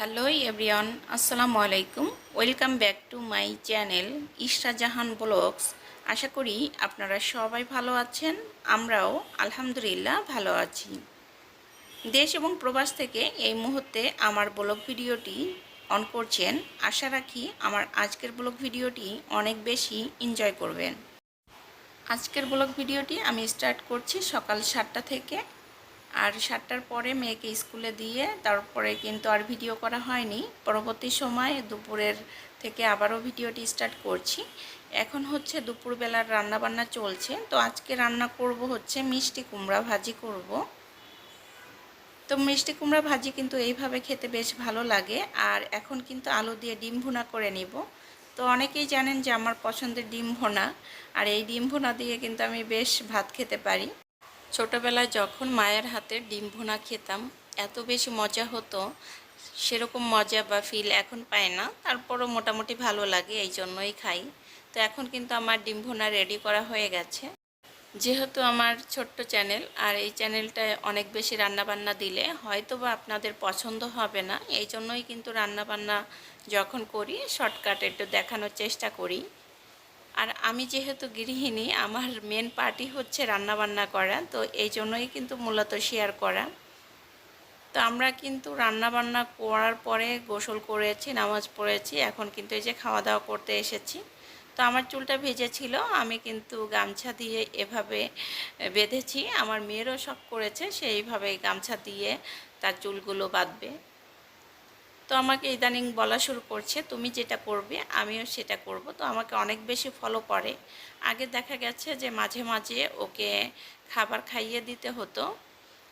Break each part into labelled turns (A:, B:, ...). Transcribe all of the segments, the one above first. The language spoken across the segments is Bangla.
A: হ্যালো এভরিওয়ান আসসালামু আলাইকুম welcome back to my channel Ishra Jahan blogs আশা করি আপনারা সবাই ভালো আছেন, আমরাও আলহামদুলিল্লাহ ভালো আছি। দেশ এবং প্রবাস থেকে এই মুহূর্তে আমার ব্লগ ভিডিওটি অন করছেন। আশা রাখি আমার আজকের ব্লগ ভিডিওটি অনেক বেশি এনজয় করবেন। আজকের ব্লগ ভিডিওটি আমি স্টার্ট করছি সকাল সাতটা থেকে আর সাতটার পরে মেয়েকে স্কুলে দিয়ে তারপরে কিন্তু আর ভিডিও করা হয়নি। পরবর্তী সময় দুপুরের থেকে আবারও ভিডিওটি স্টার্ট করছি। এখন হচ্ছে দুপুরবেলার রান্নাবান্না চলছে। তো আজকে রান্না করব হচ্ছে মিষ্টি কুমড়া ভাজি করব। তো মিষ্টি কুমড়া ভাজি কিন্তু এইভাবে খেতে বেশ ভালো লাগে। আর এখন কিন্তু আলু দিয়ে ডিম ভুনা করে নিব। তো অনেকেই জানেন যে আমার পছন্দের ডিম ভোনা। আর এই ডিম ভোনা দিয়ে কিন্তু আমি বেশ ভাত খেতে পারি। ছোটোবেলায় যখন মায়ের হাতে ডিম ভুনা খেতাম, এত বেশি মজা হতো, সেরকম মজা বা ফিল এখন পায় না। তারপরও মোটামুটি ভালো লাগে, এই জন্যই খাই। তো এখন কিন্তু আমার ডিম ভুনা রেডি করা হয়ে গেছে। যেহেতু আমার ছোট্ট চ্যানেল আর এই চ্যানেলটায় অনেক বেশি রান্নাবান্না দিলে হয়তো বা আপনাদের পছন্দ হবে না। এই জন্যই কিন্তু রান্নাবান্না যখন করি শর্টকাট একটু দেখানোর চেষ্টা করি। আর আমি যেহেতু গৃহিণী, আমার মেন পার্টি হচ্ছে রান্নাবান্না করা, তো এই জন্যই কিন্তু মূলত শেয়ার করা। তো আমরা কিন্তু রান্নাবান্না করার পরে গোসল করেছি, নামাজ পড়েছি, এখন কিন্তু এই যে খাওয়া দাওয়া করতে এসেছি। তো আমার চুলটা ভেজে ছিল আমি কিন্তু গামছা দিয়ে এভাবে বেঁধেছি, আমার মেয়েরও শখ করেছে সেইভাবে গামছা দিয়ে তার চুলগুলো বাঁধবে। তো আমাকে ইদানিং বলা শুরু করছে, তুমি যেটা করবে, আমিও সেটা করব। তো আমাকে অনেক বেশি ফলো করে। আগে দেখা গেছে যে মাঝে মাঝে ওকে খাবার খাইয়ে দিতে হতো।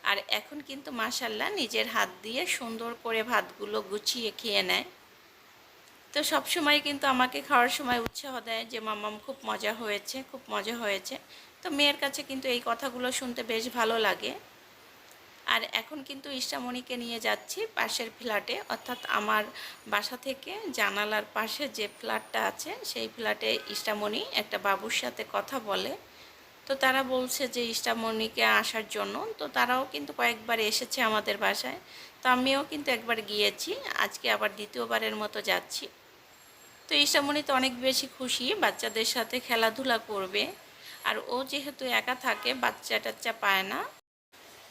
A: আর এখন কিন্তু মাসাল্লাহ নিজের হাত দিয়ে সুন্দর করে ভাতগুলো গুছিয়ে খেয়ে নেয়। তো সব সময় কিন্তু আমাকে খাওয়ার সময় উৎসাহ দেয় যে মামাম খুব মজা হয়েছে, খুব মজা হয়েছে। তো মেয়ের কাছে কিন্তু এই কথাগুলো শুনতে বেশ ভালো লাগে। আর এখন কিন্তু ইষ্টামণিকে নিয়ে যাচ্ছি পাশের ফ্ল্যাটে, অর্থাৎ আমার বাসা থেকে জানালার পাশে যে ফ্ল্যাটটা আছে, সেই ফ্ল্যাটে ইষ্টামণি একটা বাবুর সাথে কথা বলে। তো তারা বলছে যে ইষ্টামণিকে আসার জন্য। তো তারাও কিন্তু কয়েকবার এসেছে আমাদের বাসায়। তো আমিও কিন্তু একবার গিয়েছি, আজকে আবার দ্বিতীয়বারের মতো যাচ্ছি। তো ইষ্টামণি তো অনেক বেশি খুশি, বাচ্চাদের সাথে খেলাধুলা করবে। আর ও যেহেতু একা থাকে বাচ্চা টাচ্চা পায় না।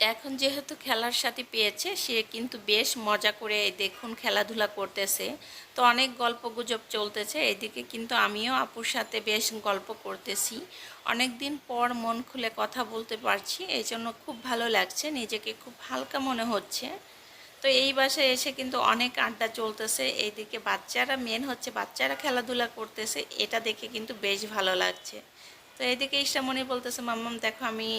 A: এখন যেহেতু খেলার সাথে পেয়েছে, সে কিন্তু বেশ মজা করে দেখুন খেলাধুলা করতেছে। তো অনেক গল্প গুজব চলতেছে, এদিকে কিন্তু আমিও আপুর সাথে বেশ গল্প করতেছি। অনেক দিন পর মন খুলে কথা বলতে পারছি এই জন্য খুব ভালো লাগছে, নিজেকে খুব হালকা মনে হচ্ছে। তো এই বাসায় এসে কিন্তু অনেক আড্ডা চলতেছে এইদিকে বাচ্চারা, মেন হচ্ছে বাচ্চারা খেলাধুলা করতেছে, এটা দেখে কিন্তু বেশ ভালো লাগছে। তো এদিকে ইষ্টামণি বলতেছে, মাম্মাম, দেখো আমি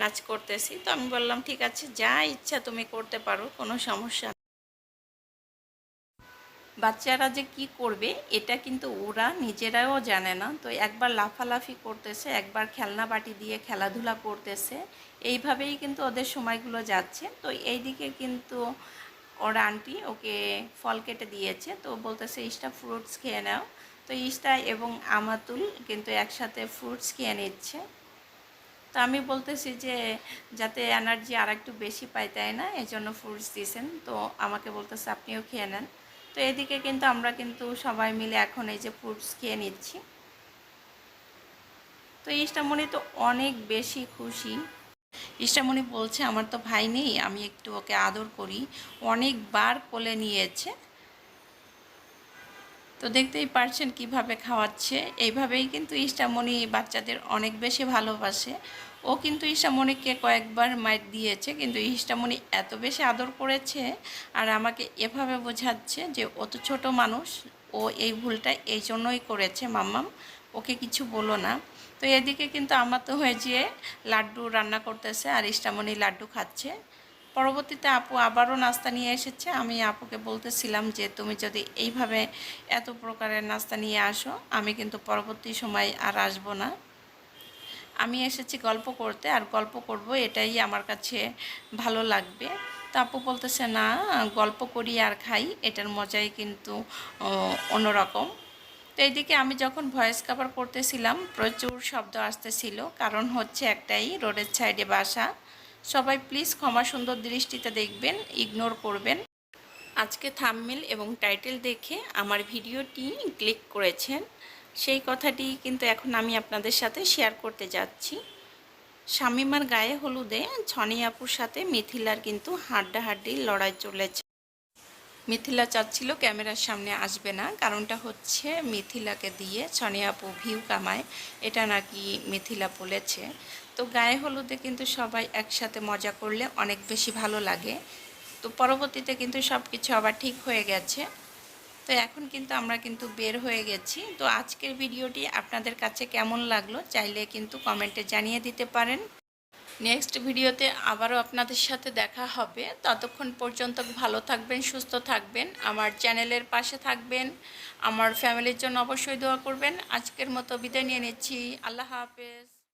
A: নাচ করতেছি। তো আমি বললাম, ঠিক আছে, যা ইচ্ছা তুমি করতে পারো, কোনো সমস্যা বাচ্চারা যে কি করবে, এটা কিন্তু ওরা নিজেরাও জানে না। তো একবার লাফালাফি করতেছে, একবার খেলনা বাটি দিয়ে খেলাধুলা করতেছে, এইভাবেই কিন্তু ওদের সময়গুলো যাচ্ছে। তো এইদিকে কিন্তু ওর আন্টি ওকে ফল কেটে দিয়েছে। তো বলতেছে ইস্টা ফ্রুটস খেয়ে নাও। তো ইস্টা এবং আমাতুল কিন্তু একসাথে ফ্রুটস খেয়ে নিচ্ছে। তো আমি বলতেছি যে, যাতে এনার্জি আর একটু বেশি পাই তাই না? এই জন্য ফ্রুটস দিয়েছেন তো আমাকে বলতেছে আপনিও খেয়ে নেন। তো এদিকে কিন্তু আমরা কিন্তু সবাই মিলে এখন এই যে ফ্রুটস খেয়ে নিচ্ছি। তো ইষ্টামণি তো অনেক বেশি খুশি। ইষ্টামণি বলছে, আমার তো ভাই নেই, আমি একটু ওকে আদর করি। অনেকবার কোলে নিয়েছে। তো দেখতেই পারছেন কীভাবে খাওয়াচ্ছে। এইভাবেই কিন্তু ইষ্টামণি বাচ্চাদের অনেক বেশি ভালোবাসে। ও কিন্তু ইষ্টামণিকে কয়েকবার মাইট দিয়েছে, কিন্তু ইষ্টামণি এত বেশি আদর করেছে আর আমাকে এভাবে বোঝাচ্ছে যে অত ছোট মানুষ, ও এই ভুলটা এই জন্যই করেছে মাম্মাম, ওকে কিছু বলো না। তো এদিকে কিন্তু আমার তো হয়ে যেয়ে লাড্ডু রান্না করতেছে আর ইষ্টামণি লাড্ডু খাচ্ছে। পরবর্তীতে আপু আবারও নাস্তা নিয়ে এসেছে। আমি আপুকে বলতেছিলাম যে, তুমি যদি এইভাবে এত প্রকারের নাস্তা নিয়ে আসো, আমি কিন্তু পরবর্তী সময় আর আসব না। আমি এসেছি গল্প করতে, আর গল্প করব এটাই আমার কাছে ভালো লাগবে। তো আপু বলতেছে, না, গল্প করি আর খাই, এটার মজাই কিন্তু অন্যরকম। তো এইদিকে আমি যখন ভয়েস কাভার করতেছিলাম, প্রচুর শব্দ আসতেছিল। কারণ হচ্ছে একটাই, রোডের সাইডে বাসা। সবাই প্লিজ ক্ষমা সুন্দর দৃষ্টিতে দেখবেন ইগনোর করবেন। আজকে থাম্বনেল এবং টাইটেল দেখে আমার ভিডিওটি ক্লিক করেছেন। সেই কথাটি কিন্তু এখন আমি আপনাদের সাথে শেয়ার করতে যাচ্ছি। শামিমার গায়ে হলুদে ছনি আপুর সাথে মিথিলার কিন্তু হাড্ডাহাড্ডি লড়াই চলেছে। মিথিলা চাচ্ছিল ক্যামেরার সামনে আসবে না, কারণটা হচ্ছে মিথিলাকে দিয়ে ছনি আপু ভিউ কামায়। এটা নাকি মিথিলা বলেছে। তো গায়ে হলুদে কিন্তু সবাই একসাথে মজা করলে অনেক বেশি ভালো লাগে। তো পরবর্তীতে কিন্তু সব কিছু আবার ঠিক হয়ে গেছে। তো এখন কিন্তু আমরা কিন্তু বের হয়ে গেছি। তো আজকের ভিডিওটি আপনাদের কাছে কেমন লাগল চাইলে কিন্তু কমেন্টে জানিয়ে দিতে পারেন। নেক্সট ভিডিওতে আবারও আপনাদের সাথে দেখা হবে। ততক্ষণ পর্যন্ত ভালো থাকবেন, সুস্থ থাকবেন। আমার চ্যানেলের পাশে থাকবেন। আমার ফ্যামিলির জন্য অবশ্যই দোয়া করবেন। আজকের মতো বিদায় নিয়ে নিচ্ছি। আল্লাহ হাফেজ।